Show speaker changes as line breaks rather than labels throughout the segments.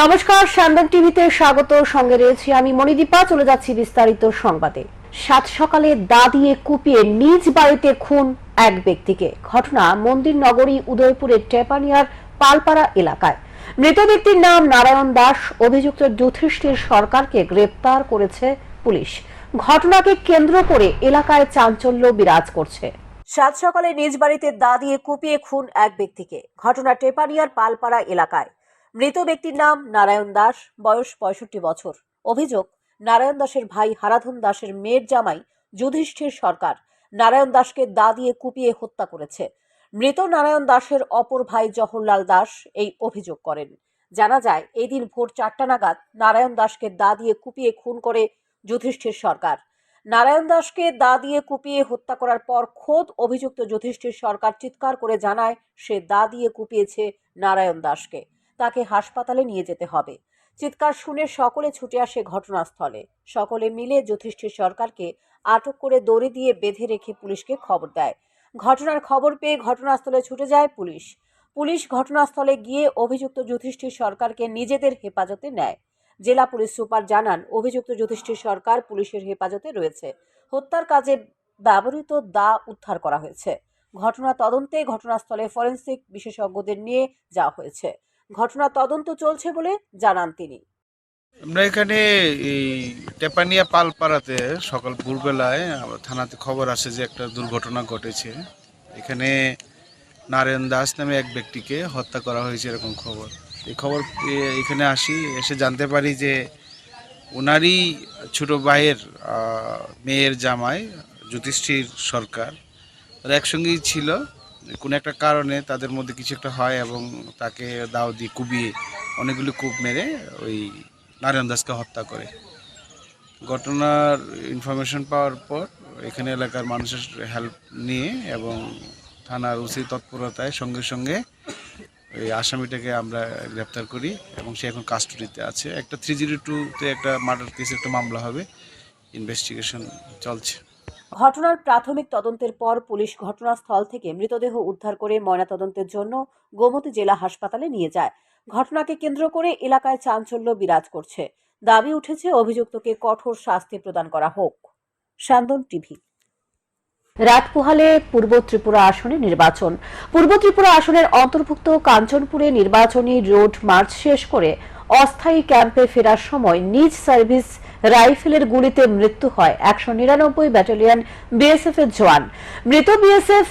নমস্কার সান্দন টিভিতে স্বাগত। সঙ্গে রয়েছি আমি মণিদীপা। চলে যাচ্ছি বিস্তারিত সংবাদে। সাত সকালে দা দিয়ে কুপিয়ে নিজ বাড়িতে খুন এক ব্যক্তিকে। ঘটনা মন্দির নগরী উদয়পুরের টেপানিয়ার পালপাড়া এলাকায়। মৃত ব্যক্তির নাম নারায়ণ দাস। অভিযুক্ত যুধিষ্ঠির সরকারকে গ্রেপ্তার করেছে পুলিশ। ঘটনাকে কেন্দ্র করে এলাকায় চাঞ্চল্য বিরাজ করছে। সাত সকালে নিজ বাড়িতে দা দিয়ে কুপিয়ে খুন এক ব্যক্তিকে। ঘটনা টেপানিয়ার পালপাড়া এলাকায়। মৃত ব্যক্তির নাম নারায়ণ দাস, বয়স পঁয়ষট্টি বছর। অভিযোগ, নারায়ণ দাসের ভাই হারাধন দাসের মেয়ের জামাই যুধিষ্ঠির সরকার। নারায়ণ দাসকে দা দিয়ে কুপিয়ে হত্যা করেছে। মৃত নারায়ণ দাসের অপর ভাই জহরলাল দাস এই অভিযোগ করেন। জানা যায় এই দিন ভোর চারটা নাগাদ নারায়ণ দাসকে দা দিয়ে কুপিয়ে খুন করে যুধিষ্ঠির সরকার। নারায়ণ দাসকে দা দিয়ে কুপিয়ে হত্যা করার পর খোদ অভিযুক্ত যুধিষ্ঠির সরকার চিৎকার করে জানায়, সে দা দিয়ে কুপিয়েছে নারায়ণ দাসকে। তাকে হাসপাতালে নিয়ে যেতে হবে। চিৎকার শুনে সকলে ছুটে আসে ঘটনাস্থলে। সকলে মিলে যুধিষ্ঠির সরকারকে আটক করে দড়ি দিয়ে বেঁধে রেখে পুলিশকে খবর দেয়। ঘটনার খবর পেয়ে ঘটনাস্থলে ছুটে যায় পুলিশ। পুলিশ ঘটনাস্থলে গিয়ে অভিযুক্ত যুধিষ্ঠির সরকারকে নিজেদের হেফাজতে নেয়। জেলা পুলিশ সুপার জানান, অভিযুক্ত যুধিষ্ঠির সরকার পুলিশের হেফাজতে রয়েছে। হত্যার কাজে ব্যবহৃত দা উদ্ধার করা হয়েছে। ঘটনা তদন্তে ঘটনাস্থলে ফরেন্সিক বিশেষজ্ঞদের নিয়ে যাওয়া হয়েছে। ঘটনা তদন্ত চলছে বলে জানান তিনি।
আমরা এখানে এই টেপানিয়া পালপাড়াতে সকাল ভোরবেলায় থানাতে খবর আসে যে একটা দুর্ঘটনা ঘটেছে। এখানে নারায়ণ দাস নামে এক ব্যক্তিকে হত্যা করা হয়েছে এরকম খবর। এই খবর এখানে আসি, এসে জানতে পারি যে ওনারই ছোট ভাইয়ের মেয়ের জামাই যুধিষ্ঠির সরকার। তারা একসঙ্গেই ছিল। কোনো একটা কারণে তাদের মধ্যে কিছু একটা হয় এবং তাকে দাও দিয়ে কুবিয়ে অনেকগুলো কূপ মেরে ওই নারায়ণ দাসকে হত্যা করে। ঘটনার ইনফরমেশন পাওয়ার পর এখানে এলাকার মানুষের হেল্প নিয়ে এবং থানার উচিত তৎপরতায় সঙ্গে সঙ্গে ওই আসামিটাকে আমরা গ্রেপ্তার করি এবং সে এখন কাস্টডিতে আছে। একটা থ্রি জিরো টুতে একটা মার্ডার কেস একটা মামলা হবে। ইনভেস্টিগেশন চলছে।
ঘটনার প্রাথমিক তদন্তের পর পুলিশ ঘটনাস্থল থেকে মৃতদেহ উদ্ধার করে ময়নাতদন্তের জন্য গোমতী জেলা হাসপাতালে নিয়ে যায়। ঘটনাকে কেন্দ্র করে এলাকায় চাঞ্চল্য বিরাজ করছে। দাবি উঠেছে অভিযুক্তকে কঠোর শাস্তি প্রদান করা হোক। সান্দন টিভি। রাত পোহালে পূর্ব ত্রিপুরা আসনে নির্বাচন। পূর্ব ত্রিপুরা আসনের অন্তর্ভুক্ত কাঞ্চনপুরে নির্বাচনী রোড মার্চ শেষ করে অস্থায়ী ক্যাম্পে ফেরার সময় নিজ সার্ভিস রাইফেলের গুলিতে মৃত্যু হয় একশো নিরানব্বই ব্যাটালিয়ন বিএসএফ এর জওয়ান। মৃত বিএসএফ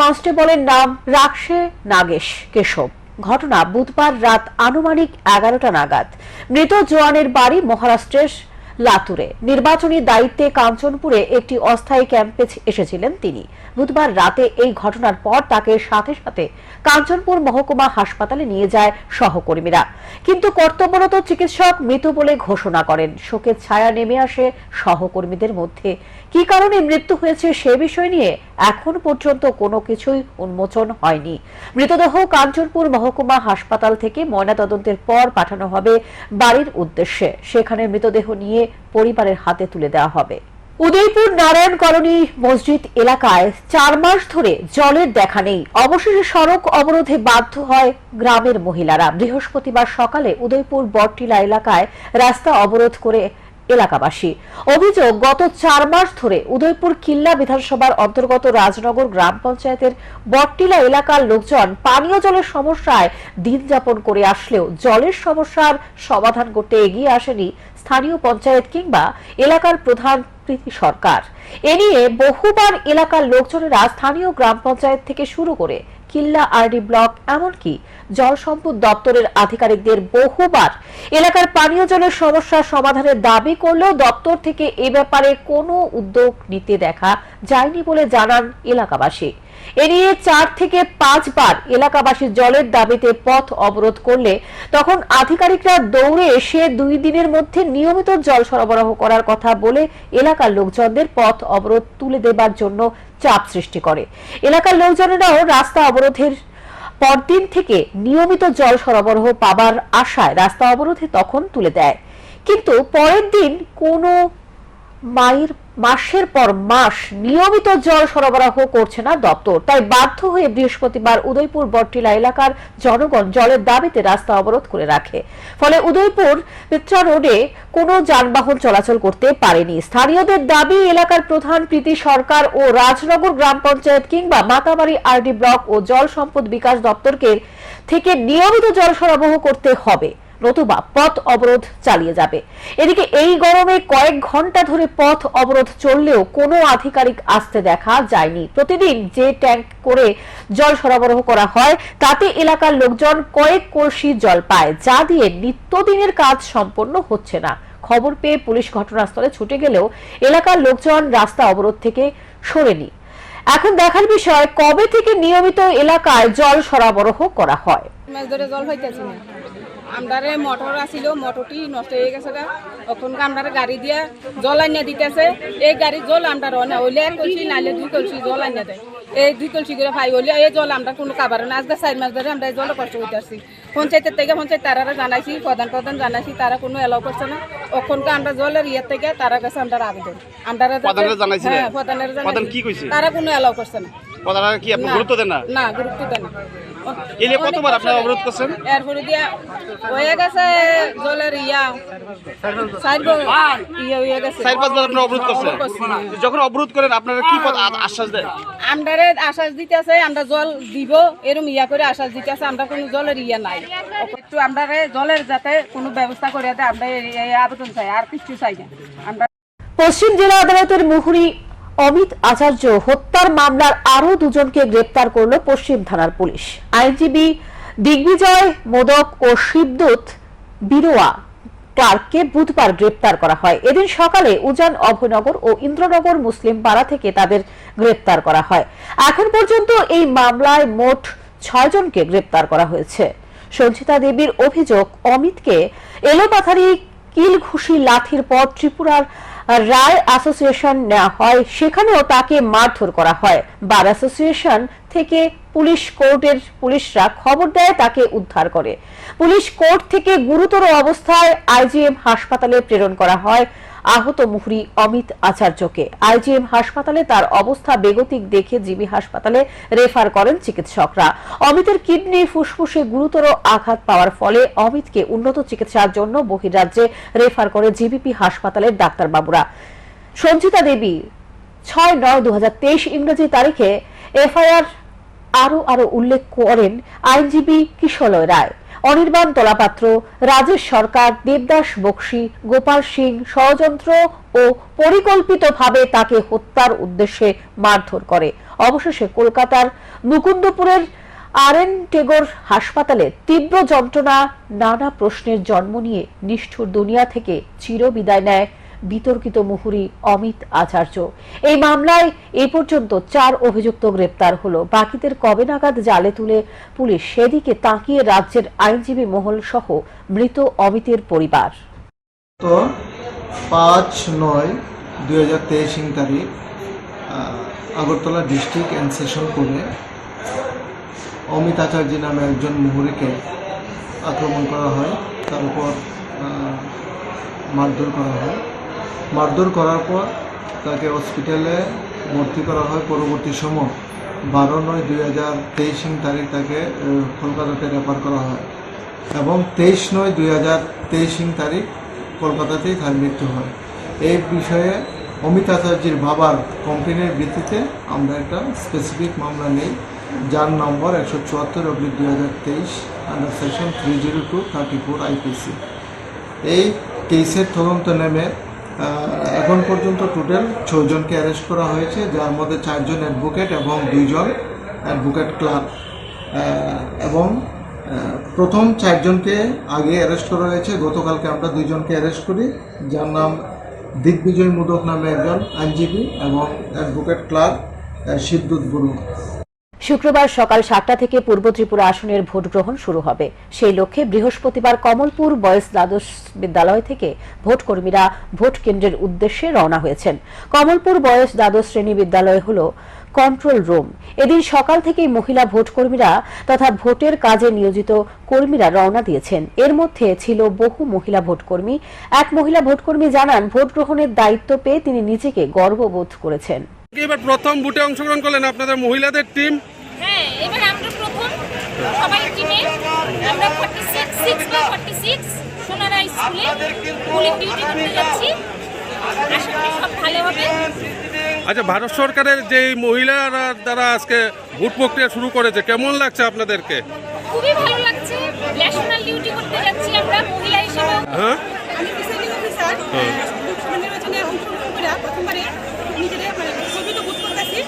কনস্টেবলের নাম রাকশে নাগেশ কেশব। ঘটনা বুধবার রাত আনুমানিক এগারোটা নাগাদ। মৃত জওয়ানের বাড়ি মহারাষ্ট্রের লাতুরে। নির্বাচনী দায়িত্বে কাঞ্চনপুরে একটি অস্থায়ী ক্যাম্পে এসেছিলেন তিনি। বুধবার রাতে এই ঘটনার পর তাকে সাথে সাথে কাঞ্চনপুর মহকুমা হাসপাতালে নিয়ে যায় সহকর্মীরা। কিন্তু কর্তব্যরত চিকিৎসক মৃত বলে ঘোষণা করেন। শোকের ছায়া নেমে আসে সহকর্মীদের মধ্যে। কি কারণে মৃত্যু হয়েছে সে বিষয় নিয়ে এখন পর্যন্ত কোনো কিছুই উন্মোচন হয়নি। মৃতদেহ কাঞ্চনপুর মহকুমা হাসপাতাল থেকে ময়নাতদন্তের পর পাঠানো হবে বাড়ির উদ্দেশ্যে। সেখানে মৃতদেহ নিয়ে পরিবারের হাতে তুলে দেওয়া হবে। উদয়পুর নারায়ণ কলোনি মসজিদ এলাকায় চার মাস ধরে জলের দেখা নেই। অবশেষে সড়ক অবরোধে বাধ্য হয় গ্রামের মহিলারা। বৃহস্পতিবার সকালে উদয়পুর বটটিলা এলাকায় রাস্তা অবরোধ করে এলাকাবাসী। অভিযোগ, গত চার মাস ধরে উদয়পুর কিল্লা বিধানসভার অন্তর্গত রাজনগর গ্রাম পঞ্চায়েতের বটটিলা এলাকার লোকজন পানীয় জলের সমস্যায় দিন যাপন করে আসলেও জলের সমস্যার সমাধান করতে এগিয়ে আসেনি স্থানীয় পঞ্চায়েত কিংবা এলাকার প্রধান প্রীতি সরকার। এ নিয়ে বহুবার এলাকার লোকজনেরা স্থানীয় গ্রাম পঞ্চায়েত থেকে শুরু করে কিল্লা আরডি ব্লক, এমনকি জল সম্পদ দপ্তরের আধিকারিকদের বহুবার এলাকার পানীয় জলের সমস্যা সমাধানের দাবি করলেও দপ্তর থেকে এ ব্যাপারে কোনো উদ্যোগ নিতে দেখা যায়নি বলে জানান এলাকাবাসী। এ নিয়ে চার থেকে পাঁচবার এলাকাবাসী জলের দাবিতে পথ অবরোধ করলে তখন আধিকারিকরা দৌড়ে এসে দুই দিনের মধ্যে নিয়মিত জল সরবরাহ করার কথা বলে এলাকার লোকজনদের পথ অবরোধ তুলে দেবার জন্য চাপ সৃষ্টি করে। এলাকার লোকজনেরাও রাস্তা অবরোধের পরদিন থেকে নিয়মিত জল সরবরাহ পাবার আশায় রাস্তা অবরোধে তখন তুলে দেয়। কিন্তু পরের দিন কোনো মায়ের মাসের পর মাস নিয়মিত জল সরবরাহ করছে না দপ্তর। তাই বাধ্য হয়ে বৃহস্পতিবার উদয়পুর বটটিলা এলাকার জনগণ জলের দাবিতে রাস্তা অবরোধ করে রাখে। ফলে উদয়পুর পিত্রা রোডে কোনো যানবাহন চলাচল করতে পারেনি। স্থানীয়দের দাবি, এলাকার প্রধান প্রীতি সরকার ও রাজনগর গ্রাম পঞ্চায়েত কিংবা মাতাবাড়ি আরডি ব্লক ও জল সম্পদ বিকাশ দপ্তরকে থেকে নিয়মিত জল সরবরাহ করতে হবে। নতুবা পথ অবরোধ চালিয়ে যাবে। এদিকে এই গরমে কয়েক ঘণ্টা ধরে পথ অবরোধ চললেও কোনো আধিকারিক আসতে দেখা যায়নি। প্রতিদিন যে ট্যাঙ্ক করে জল সরবরাহ করা হয়, তাতে এলাকার লোকজন কয়েক কলসি জল পায়, যা দিয়ে নিত্যদিনের কাজ সম্পন্ন হচ্ছে না। খবর পেয়ে পুলিশ ঘটনাস্থলে ছুটে গেলেও এলাকার লোকজন রাস্তা অবরোধ থেকে সরেনি। এখন দেখার বিষয়, কবে থেকে নিয়মিত এলাকায় জল সরবরাহ করা হয়?
ধরে জল হইতেছে না। আমদারে মোটর আসিল মোটরটি নষ্ট হয়ে গেছে ওখানকে আমদারে গাড়ি দিয়া জল আনিয়া দিতেছে। এই গাড়ির জল আমরা অনে হইলে এক কলসি নাইলে দুই কলসি জল আনিয়া দেয়। এই দুই কলসি করে ভাই হইলে এই জল আমরা কোনো কাবার না আজকে চার মাস ধরে আমরা এই জল কষ্ট হইতেছি পঞ্চায়েতের থেকে পঞ্চায়েত তারা জানাইছি প্রধান প্রধান জানাইছি তারা কোনো এলাও করছে না। ওখানকে আমরা জলের ইয়ের থেকে তারা কাছে আমরা আবেদন আমরা হ্যাঁ প্রধানের
প্রধান কি কইছে?
তারা কোনো এলাও করছে না।
কি গুরুত্ব দেন না?
না গুরুত্ব দেয় না।
নিয়ে কতবার আপনারা অবরোধ করছেন?
এরপরে দিয়া হয়ে গেছে জলের ইয়া। সাইড ইয়ে হয়ে গেছে।
চার পাঁচবার আপনারা অবরোধ করছেন? যখন অবরোধ করেন আপনারা কি পদ আশ্বাস দেন?
আমরারে আশ্বাস দিতেছে আমরা জল দিব এরম ইয়া করে আশ্বাস দিতেছে আমরা কোনো জলের ইয়া নাই। একটু আমরা জলের যাতে কোনো ব্যবস্থা করে দেয় আমরা আবেদন চাই আর কিছু চাই না। আমরা
পশ্চিম জেলা আদালতের মুহুরী অমিত আচার্য হত্যার মামলার আরও দুজনকে গ্রেপ্তার করল পশ্চিম থানার পুলিশ। আইনজীবী দিগ্বিজয় মোদক ও শিবদূত বিরোয়া ক্লার্ককে বুধবার গ্রেপ্তার করা হয়। এদিন সকালে উজান অভয়নগর ও ইন্দ্রনগর মুসলিম পাড়া থেকে তাদের গ্রেপ্তার করা হয়। এখন পর্যন্ত এই মামলায় মোট ছয়জনকে গ্রেপ্তার করা হয়েছে। সঞ্চিতা দেবীর অভিযোগ, অমিতকে এলোপাথারি কিল ঘুষি লাথির পর ত্রিপুরার রায় অ্যাসোসিয়েশন নেওয়া হয়, সেখানেও তাকে মারধর করা হয়। বার অ্যাসোসিয়েশন থেকে পুলিশ কোর্টের পুলিশরা খবর দেয়, তাকে উদ্ধার করে। পুলিশ কোর্ট থেকে গুরুতর অবস্থায় আইজিএম হাসপাতালে প্রেরণ করা হয়। আহত মুহুরী অমিত আচার্যকে। আইজিএম হাসপাতালে তার অবস্থা বেগতিক দেখে জিবি হাসপাতালে রেফার করেন চিকিৎসকরা। অমিতের কিডনি ফুসফুসে গুরুতর আঘাত পাওয়ার ফলে অমিতকে উন্নত চিকিৎসার জন্য বহির্রাজ্যে রেফার করে জিবিপি হাসপাতালের ডাক্তারবাবুরা। সঞ্চিতা দেবী, ছয় নয় দু ইংরেজি তারিখে এফআইআর আরও আরও উল্লেখ করেন আইনজীবী কিশলয় রায়। অনির্বাণ তলাপাত্র, রাজেশ সরকার, দেবদাস বক্সি, গোপাল সিং, ষড়যন্ত্র ও পরিকল্পিতভাবে তাকে হত্যার উদ্দেশ্যে মারধর করে। অবশেষে কলকাতার মুকুন্দপুরের আরএন টেগোর হাসপাতালে তীব্র যন্ত্রণা, নানা প্রশ্নের জন্ম নিয়ে নিষ্ঠুর দুনিয়া থেকে চিরবিদায় নেয় বিতর্কিত মুহুরী অমিত আচার্য। এই মামলায় এ পর্যন্ত চার অভিযুক্ত গ্রেপ্তার হলো। বাকিদের কবে নাগাদ জালে তুলে পুলিশ সেদিকে তাকিয়ে রাজ্যের আইনজীবী মহল সহ মৃত অমিতের পরিবার।
তো পাঁচ নয় দুই হাজার তেইশ তারিখ আগরতলা ডিস্ট্রিক্ট অ্যান্ড সেশন কোর্টে অমিত আচার্য নামে একজন মুহুরিকে আক্রমণ করা হয়। তার উপর মারধর করা হয়। মারধর করার পর তাকে হসপিটালে ভর্তি করা হয় পরবর্তী সময়। বারো নয় দুই হাজার তেইশ তারিখ তাকে কলকাতাতে রেফার করা হয় এবং তেইশ নয় দুই হাজার তেইশ তারিখ কলকাতাতেই তার মৃত্যু হয়। এই বিষয়ে অমিত আচার্যের বাবার কমপ্লেনের ভিত্তিতে আমরা একটা স্পেসিফিক মামলা নেই। যার নম্বর একশো চুয়াত্তর অব্লিক দুই হাজার তেইশ under section three zero two thirty four IPC এই কেসের তদন্ত নেমে এখন পর্যন্ত টোটাল ছজনকে অ্যারেস্ট করা হয়েছে, যার মধ্যে চারজন অ্যাডভোকেট এবং দুইজন অ্যাডভোকেট ক্লার্ক এবং প্রথম চারজনকে আগে অ্যারেস্ট করা হয়েছে, গতকালকে আমরা দুইজনকে অ্যারেস্ট করি, যার নাম দিগ্বিজয় মুদক নামে একজন আইনজীবী এবং অ্যাডভোকেট ক্লার্ক শিবদূত বড়ুয়া
শুক্রবার সকাল সাতটা থেকে পূর্ব ত্রিপুরা আসনের ভোট গ্রহণ শুরু হবে। সেই লক্ষ্যে বৃহস্পতিবার কমলপুর বয়েজ দ্বাদশ বিদ্যালয় থেকে ভোট কর্মীরা ভোট কেন্দ্রের উদ্দেশ্যে রওনা হয়েছেন। কমলপুর বয়েজ দ্বাদশ শ্রেণি বিদ্যালয় হল কন্ট্রোল রুম। এদিন সকাল থেকেই মহিলা ভোটকর্মীরা তথা ভোটের কাজে নিয়োজিত কর্মীরা রওনা দিয়েছেন। এর মধ্যে ছিল বহু মহিলা ভোটকর্মী। এক মহিলা ভোটকর্মী জানান, ভোট গ্রহণের দায়িত্ব পেয়ে তিনি নিজেকে গর্ববোধ করেছেন।
এবার প্রথম বুটে অংশগ্রহণ করলেন? আপনাদের মহিলাদের টিম
হ্যাঁ এবার আমরা প্রথম সবাই টিমে আমরা ফর্টি সিক্স সিক্স বা সোনারা স্কুলে পুলিং ডিউটি করতে যাচ্ছি। আশা করি সব ভালো হবে।
আচ্ছা ভারত সরকারের যে মহিলারা দ্বারা আজকে ভোট প্রক্রিয়া শুরু করেছে কেমন লাগছে আপনাদেরকে?
খুবই ভালো লাগছে। ন্যাশনাল ডিউটি করতে যাচ্ছি আমরা মহিলা হিসেবে
হ্যাঁ
আমি প্রিসাইডিং অফিসার লোকসভা নির্বাচনে অংশগ্রহণ করে প্রথমবারে নিজেদের মানে ছবি তো বুট করতেছি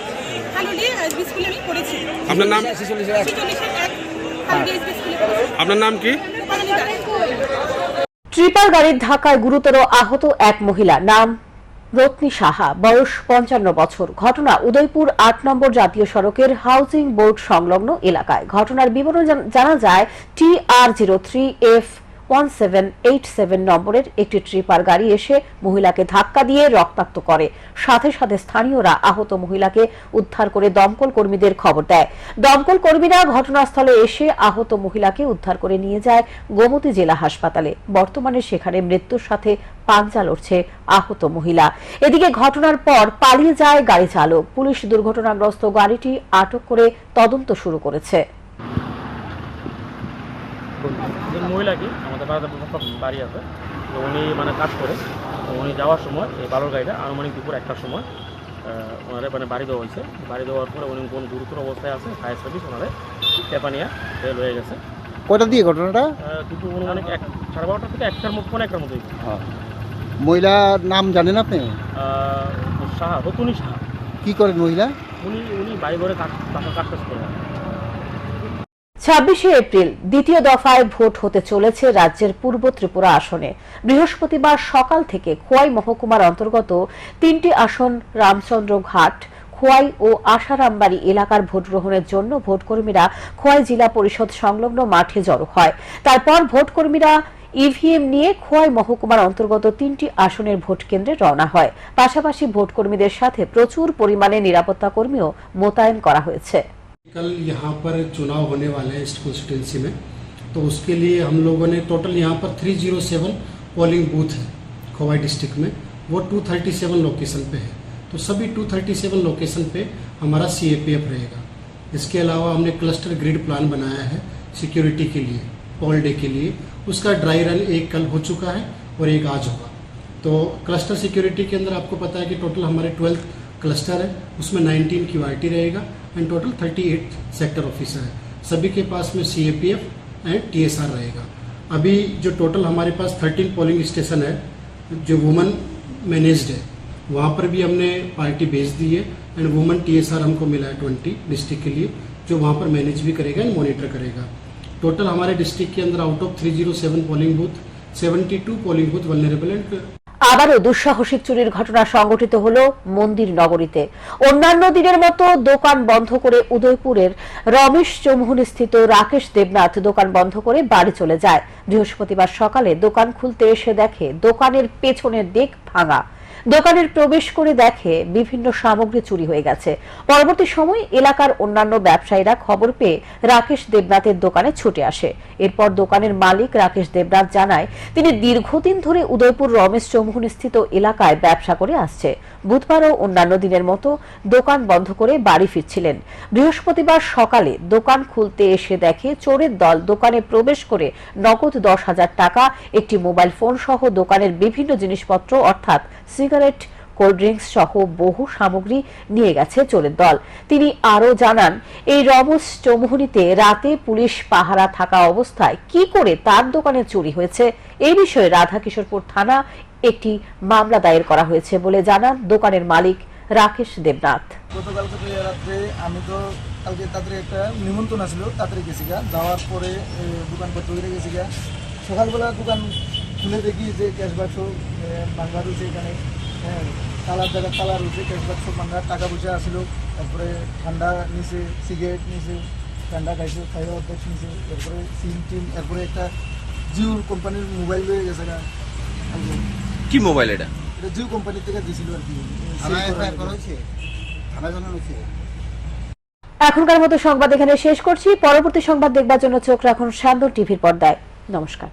হালুলি এসবি স্কুলে আমি পড়েছি
আপনার নাম? আপনার নাম কি?
ট্রিপার গাড়ির ধাক্কায় গুরুতর আহত এক মহিলা। নাম রত্নী সাহা। বয়স পঞ্চান্ন বছর। ঘটনা উদয়পুর আট নম্বর জাতীয় সড়কের হাউজিং বোর্ড সংলগ্ন এলাকায়। ঘটনার বিবরণ জানা যায় T R zero three F one seven eight seven নম্বরের একটি ট্রিপার গাড়ি এসে মহিলাকে ধাক্কা দিয়ে রক্তাক্ত করে। সাথে সাথে স্থানীয়রা আহত মহিলাকে উদ্ধার করে দমকল কর্মীদের খবর দেয়। দমকল কর্মীরা ঘটনাস্থলে এসে আহত মহিলাকে উদ্ধার করে নিয়ে যায় গোমতী জেলা হাসপাতালে। বর্তমানে সেখানে মৃত্যুর সাথে পাঞ্জা লড়ছে আহত মহিলা। এদিকে ঘটনার পর পালিয়ে যায় গাড়ি চালক। পুলিশ দুর্ঘটনাগ্রস্ত গাড়িটি আটক করে তদন্ত শুরু করেছে।
মহিলাকে আমাদের বাড়িতে বাড়ি আছে। তো উনি মানে কাজ করে উনি যাওয়ার সময় এই বালুর গাড়িটা আনুমানিক দুপুর একটার সময় ওনারে মানে বাড়ি দেওয়া হয়েছে। বাড়ি দেওয়ার পরে উনি কোন গুরুতর অবস্থায় আছে ফায়ার সার্ভিস ওনারে টেপানিয়া রেল হয়ে গেছে।
কয়টা দিয়ে ঘটনাটা?
আহ, দুপুর অনুমানিক এক সাড়ে বারোটা থেকে একটার মধ্যে কোনো একটার মধ্যেই।
মহিলার নাম জানেন আপনি?
সাহা রতুনি সাহা
কী করেন মহিলা?
উনি উনি বাড়ি ঘরে কাজ কাজ কাজ টাজ করে
ছাব্বিশে এপ্রিল দ্বিতীয় দফায় ভোট হতে চলেছে রাজ্যের পূর্ব ত্রিপুরা আসনে। বৃহস্পতিবার সকাল থেকে খোয়াই মহকুমার অন্তর্গত তিনটি আসন রামচন্দ্র ঘাট, খোয়াই ও আশারামবাড়ি এলাকার ভোট গ্রহণের জন্য ভোটকর্মীরা খোয়াই জেলা পরিষদ সংলগ্ন মাঠে জড়ো হয়। তারপর ভোটকর্মীরা ইভিএম নিয়ে খোয়াই মহকুমার অন্তর্গত তিনটি আসনের ভোট কেন্দ্রে রওনা হয়। পাশাপাশি ভোটকর্মীদের সাথে প্রচুর পরিমাণে নিরাপত্তা কর্মীও মোতায়েন করা হয়েছে।
कल यहाँ पर चुनाव होने वाले हैं इस कॉन्स्टिट्यूंसी में। तो उसके लिए हम लोगों ने टोटल यहाँ पर 307 पोलिंग बूथ है खोवाई डिस्ट्रिक्ट में। वो 237 लोकेशन पे है। तो सभी 237 लोकेशन पे हमारा सीएपीएफ रहेगा। इसके अलावा हमने क्लस्टर ग्रिड प्लान बनाया है सिक्योरिटी के लिए ऑल डे के लिए। उसका ड्राई रन एक कल हो चुका है और एक आज होगा। तो क्लस्टर सिक्योरिटी के अंदर आपको पता है कि टोटल हमारे ट्वेल्थ क्लस्टर है, उसमें 19 क्यू रहेगा एंड टोटल 38 सेक्टर ऑफिसर है। सभी के पास में सीएपीएफ एंड टीएसआर रहेगा। अभी जो टोटल हमारे पास 13 पोलिंग स्टेशन है, जो वुमन मैनेज्ड है, वहाँ पर भी हमने पार्टी भेज दी है एंड वुमन टीएसआर हमको मिला है ट्वेंटी डिस्ट्रिक्ट के लिए, जो वहाँ पर मैनेज भी करेगा एंड मॉनिटर करेगा। टोटल हमारे डिस्ट्रिक्ट के अंदर out of 307 polling booth 72 polling booth vulnerable and
আবারও দুঃসাহসিক চুরির ঘটনা সংঘটিত হল মন্দির নগরীতে। অন্যান্য দিনের মতো দোকান বন্ধ করে উদয়পুরের রমেশ চৌমুহনী স্থিত রাকেশ দেবনাথ দোকান বন্ধ করে বাড়ি চলে যায়। বৃহস্পতিবার সকালে দোকান খুলতে এসে দেখে দোকানের পেছনের দিক ভাঙা। দোকানের প্রবেশ করে দেখে বিভিন্ন সামগ্রী চুরি হয়ে গেছে। পরবর্তী সময় এলাকার অন্যান্য ব্যবসায়ীরা খবর পেয়ে রাকেশ দেবনাথের দোকানে ছুটে আসে। এরপর দোকানের মালিক রাকেশ দেবনাথ জানায়, তিনি দীর্ঘদিন ধরে উদয়পুর রমেশ চৌমুহন স্থিত এলাকায় ব্যবসা করে আসছে। বুধবারও অন্যান্য দিনের মতো দোকান বন্ধ করে বাড়ি ফিরছিলেন। বৃহস্পতিবার সকালে দোকান খুলতে এসে দেখে চোরের দল দোকানে প্রবেশ করে নগদ দশ হাজার টাকা, একটি মোবাইল ফোন সহ দোকানের বিভিন্ন জিনিসপত্র, অর্থাৎ সিগারেট, কোল্ড ড্রিঙ্কস সহ বহু সামগ্রী নিয়ে গেছে চোরের দল। তিনি আরও জানান, এই রমস চৌমুহনীতে রাতে পুলিশ পাহারা থাকা অবস্থায় কি করে তার দোকানে চুরি হয়েছে? এই বিষয়ে রাধাকিশোরপুর থানা একটি মামলা দায়ের করা হয়েছে বলে জানান দোকানের মালিক রাকেশ দেবনাথ।
গতকালকে তো রাত্রে আমি তো কালকে তাড়াতাড়ি একটা নিমন্ত্রণ আসলো তাড়াতাড়ি গেছি গা। যাওয়ার পরে এ, দোকানপত্র হয়ে গেছি গা। সকালবেলা দোকান খুলে দেখি যে ক্যাশ বাক্স ভাঙ্গা রয়েছে এখানে। হ্যাঁ কালার জায়গা কালার রয়েছে ক্যাশ বাক্স ভাঙ্গা টাকা পয়সা আসলো তারপরে ঠান্ডা নিচে সিগারেট নিচে ঠান্ডা খাইছে খাইয়ে অর্ধেক নিচে তারপরে সিম টিম এরপরে একটা জিওর কোম্পানির মোবাইল হয়ে গেছে গা।
কি মোবাইল এটা?
এটা কোম্পানি থেকে দিছিল আর
এখনকার মতো সংবাদ এখানে শেষ করছি। পরবর্তী সংবাদ দেখবার জন্য চোখ রাখুন সান্দর টিভির পর্দায়। নমস্কার।